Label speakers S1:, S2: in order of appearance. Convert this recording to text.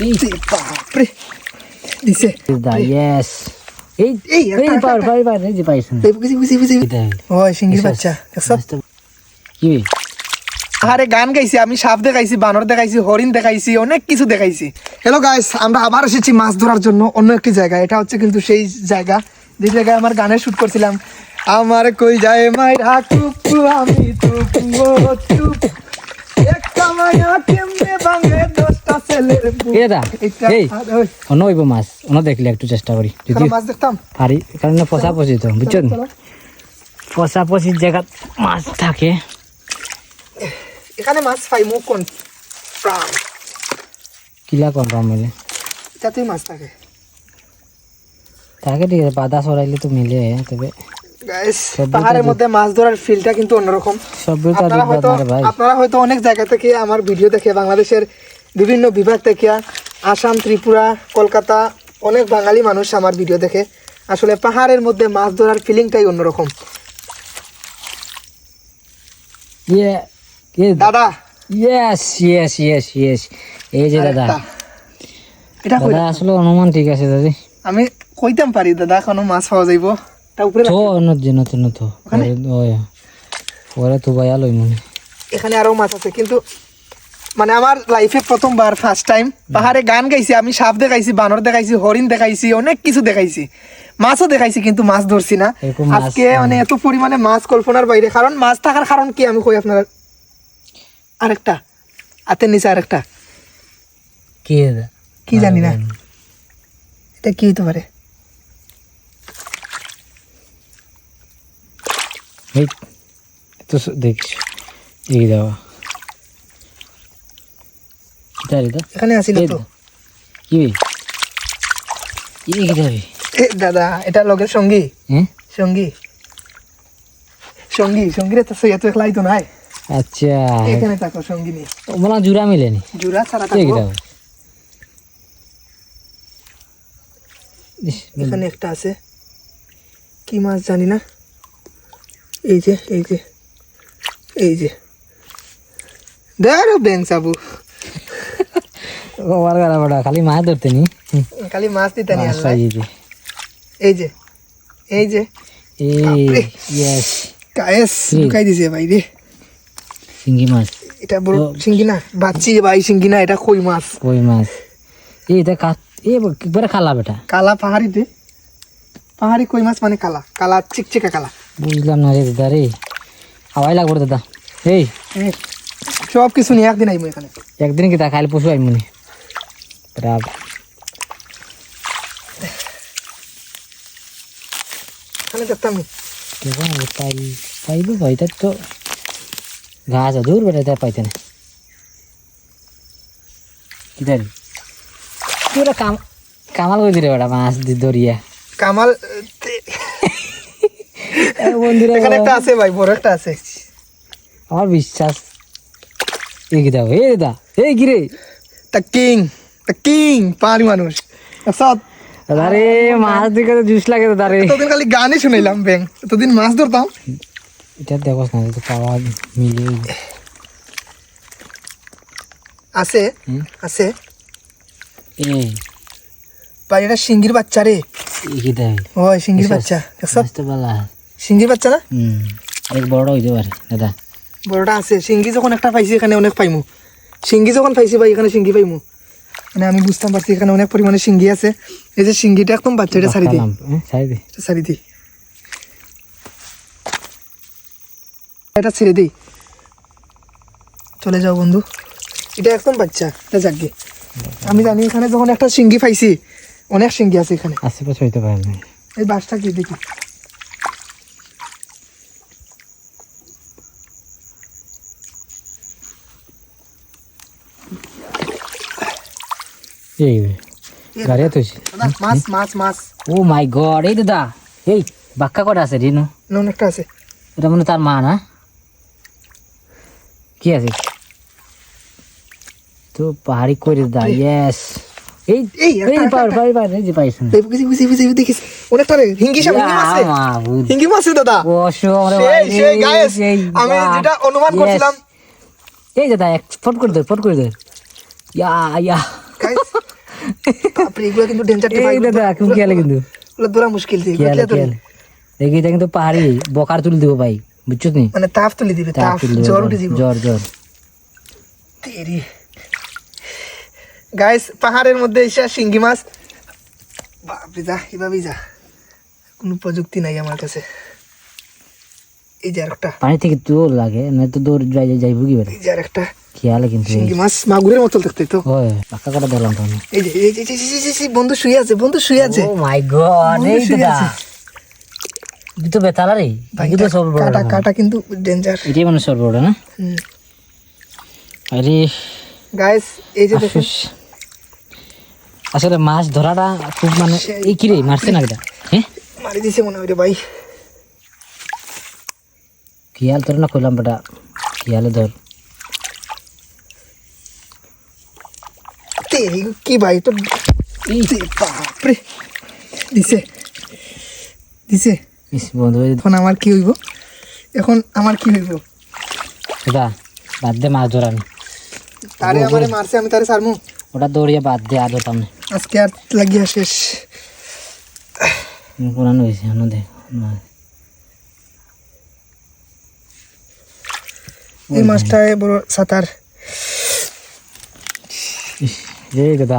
S1: এই
S2: বাপরে দিছে
S1: দা ইয়েস এই
S2: এই,
S1: এই
S2: একটা,
S1: পার
S2: একটা।
S1: পার পার এই যে পাইছেন
S2: এই বুঝি বুঝি বুঝি ওই সিঙ্গির বাচ্চা দেখছ
S1: কি
S2: আরে গান গাইছি আমি সাপ দেখাইছি বানর দেখাইছি হরিণ দেখাইছি অনেক কিছু দেখাইছি হ্যালো গাইস আমরা আবার এসেছি মাছ ধরার জন্য অন্য একটি জায়গা এটা হচ্ছে কিন্তু সেই জায়গা যে জায়গায় আমার গানের শুট করছিলাম আমার কই যায় মাইরা কুপু আমি তুপ একটা মায়া কেমনে ভাঙে এটা
S1: এই অন্য হইব মাছ অন্য দেখলে একটু চেষ্টা করি যদি
S2: মাছ দেখতাম।
S1: পারি কারণ পচা পচি তো বুঝছেন
S2: চলো।
S1: পচা জায়গা মাছ থাকে।
S2: এখানে মাছ পাই মুখ কোন? প্রাণ।
S1: কিলা কম পাম বলে
S2: এটাতেই মাছ থাকে।
S1: তাকে ঠিক আছে বাদা সরাইলে তো মিলে তবে
S2: পাহাড়ের মধ্যে মাছ ধরার ফিলটা কিন্তু অন্যরকম। আপনারা হয়তো অনেক জায়গা থেকে আমার ভিডিও দেখে বাংলাদেশের বিভিন্ন বিভাগ থেকে আসাম ত্রিপুরা কলকাতা অনেক বাঙালি মানুষ আমার ভিডিও দেখে। আসলে পাহাড়ের মধ্যে মাছ ধরার ফিলিংটাই অন্যরকম।
S1: ইয়ে
S2: দাদা।
S1: ইয়েস ইয়েস ইয়েস ইয়েস এই যে দাদা।
S2: এটা
S1: দাদা আসলে অনুমান ঠিক আছে দাদি।
S2: আমি কইতাম পারি দাদা কোনো মাছ পাওয়া যাইব। তা উপরে
S1: তো নতুন তো ভাইয়া লই মনে।
S2: এখানে আরও মাছ আছে কিন্তু মানে আমার লাইফে প্রথমবার ফার্স্ট টাইম পাহাড়ে গান গাইছি আমি সাপ দেখাইছি বানর দেখাইছি হরিণ দেখাইছি অনেক কিছু দেখাইছি। মাছও দেখাইছি কিন্তু মাছ ধরছি না। আজকে মানে এত পরিমাণে মাছ কল্পনার বাইরে। কারণ মাছ থাকার কারণ কি? আমি কই আপনার? আরেকটা। হাতের নিচে আরেকটা।
S1: কে
S2: কি জানি না। এটা কি হতে পারে?
S1: তো দেখিস এই দেওয়া। কিতারি তো
S2: এখানে আসিল তো।
S1: কি কিতারি
S2: এ দাদা এটা লগের সঙ্গী।
S1: হ্যাঁ
S2: সঙ্গী। সঙ্গী সঙ্গীরে তো সইয়া তো একলাই তো নাই।
S1: আচ্ছা।
S2: এখানে থাকো সঙ্গী নিয়ে।
S1: ওমলা জুড়া মিলেনি
S2: জুড়া ছাড়া থাকো এখানে একটা আছে। কি মাছ জানি না। এই যে এই যে এই যে। দেখো ব্যাং সাবু
S1: গাড়া বড়া খালি মাছ ধরতে নি।
S2: খালি মাছ দিতে নি এই যে। এই যে
S1: এই। Yes
S2: Kayes
S1: hmm.
S2: লুকাই দিছে ভাই রে।
S1: শিঙ্গি মাছ।
S2: এটা বড়
S1: ও।
S2: সিঙ্গি না বাচ্চি ভাই সিঙ্গি না এটা কই মাছ?
S1: কই মাছ? এই এটা কাত এ একবারে খালা বেটা?
S2: কালা পাহাড়িতে পাহাড়ি কই মাছ মানে কালা? কালা চিকচিকা কালা।
S1: বুঝলাম না রে দাদা রে। হাওয়াই লাগবে দাদা। এই।
S2: সব কিছু নিয়ে একদিন আইবো এখানে।
S1: একদিন কি তা খাইলে পশু আই মনে রাব
S2: এখানে দেখতাম নি।
S1: দেখো না পাই পাইব পাইতে তো ঘাস দূর বেটা তা পাইতে না কি দাঁড়ি তুই ওটা কাম কামাল করে দিলে বেটা মাছ দি দরিয়া
S2: কামাল আহ, তে-
S1: এ বন্ধুরা
S2: এখানে একটা আছে ভাই বড় একটা আছে
S1: আমার বিশ্বাস এই কি দাও এই দাদা এই কি রে
S2: তা কিং তা কিং পাহাড়ি মানুষ।
S1: দাদা মাছ দিকে তো জুস লাগে দাদা রে
S2: তোদের খালি গানই শুনাইলাম ব্যাং। তোদিন মাছ ধরতাম।
S1: এটা দেখো না তো পাওয়া মিলে
S2: আছে আছে।
S1: এই
S2: ভাই এটা সিঙ্গির বাচ্চা রে।
S1: কি
S2: ওই সিঙ্গির বাচ্চা
S1: তো
S2: সিঙ্গির বাচ্চা না?
S1: হুম বড় হইতে পারে দাদা।
S2: বড়টা আছে। সিঙ্গি যখন একটা পাইছি এখানে অনেক পাইমু। সিঙ্গি যখন পাইছি ভাই এখানে সিঙ্গি পাইমু। মানে আমি বুঝতাম পারছি এখানে অনেক পরিমাণে সিঙ্গি আছে। এই যে সিঙ্গিটা একদম বাচ্চা এটা ছাড়ি দিই
S1: ছাড়ি
S2: দিই এটা ছেড়ে দিই। চলে যাও বন্ধু। এটা একদম বাচ্চা এটা যাকে আমি জানি এখানে যখন একটা সিঙ্গি পাইছি অনেক সিঙ্গি আছে এখানে।
S1: আশেপাশে হইতে পারে
S2: এই বাসটা কি দেখি।
S1: এই গাড়ি
S2: দাদা, মাছ মাছ মাছ।
S1: ও মাই গড এই দাদা এই বাক্কা কটা আছে রিনু?
S2: নুন একটা আছে।
S1: এটা মানে তার মা না? কি আছে? তো পাহাড়ি করে দাদা? ইয়েস এই
S2: এই,
S1: এই পার পার পার এই যে পাইছ না
S2: বুঝি বুঝি বুঝি দেখিস। অনেকটা রে হিঙ্গি সাপ হিঙ্গি মাছ। হিঙ্গি মাছ দাদা।
S1: অবশ্য আমরা ভাই,
S2: সেই গায়েস আমি যেটা অনুমান করছিলাম।
S1: এই দাদা এক ফট করে দে ফট করে দে ইয়া ইয়া।
S2: বাপরে এগুলো কিন্তু ডেঞ্জার
S1: এই দাদা খুব খেয়ালে কিন্তু
S2: এগুলো ধরা মুশকিল দিয়ে
S1: খেয়ালে
S2: বুঝলে তো?
S1: খেয়ালে দেখি এটা কিন্তু পাহাড়ি বকার তুলে দিব ভাই বুঝছ নি
S2: মানে তাপ তুলে দিবে
S1: তাপ
S2: তাপ
S1: তুলে দিব,
S2: জ্বর উঠে দিব
S1: জ্বর জ্বর
S2: তেরি গাইস পাহাড়ের মধ্যে এসে শিঙ্গি মাছ বাপরে যা এভাবেই যা কোনো প্রযুক্তি নাই আমার কাছে এই যে আরেকটা
S1: পানি থেকে দৌড় লাগে না তো দৌড় যাই যাই যাইব কি বেড়ে
S2: এই যে আরেকটা
S1: খেয়ালে কিন্তু
S2: শিঙ্গি মাছ মাগুরের মতো দেখতে তো।
S1: ওই ধরলাম তো
S2: এই যে এই যে বন্ধু শুয়ে আছে বন্ধু শুয়ে আছে।
S1: ও মাই গড এই
S2: আছে।
S1: এটা তো বেতালা রে তো সব বড়
S2: কাটা কাটা কিন্তু ডেঞ্জার
S1: এটাই মানে সব বড় না? আরে
S2: গাইস এই যে দেখুন।
S1: আসলে মাছ ধরাটা খুব মানে এই কি রে মারছে না এটা? হ্যাঁ
S2: মারি দিছে মনে হয় রে ভাই।
S1: খেয়াল তোর না কইলাম বেটা খেয়ালে ধর।
S2: তেরি কি ভাই তো বাপরে দিছে দিছে
S1: বন্ধু
S2: এখন আমার কি হইব এখন আমার কি হইব
S1: দাদা বাদ দে মাছ ধরানি
S2: তারে আমারে মারছে আমি তারে সারমু
S1: ওটা দৌড়িয়ে বাদ দে আর ধরতাম না
S2: আজকে আর লাগিয়া শেষ
S1: কোনানো হয়েছে হানো দে না।
S2: এই মাছটায় বড় সাঁতার
S1: ইস, এই দাদা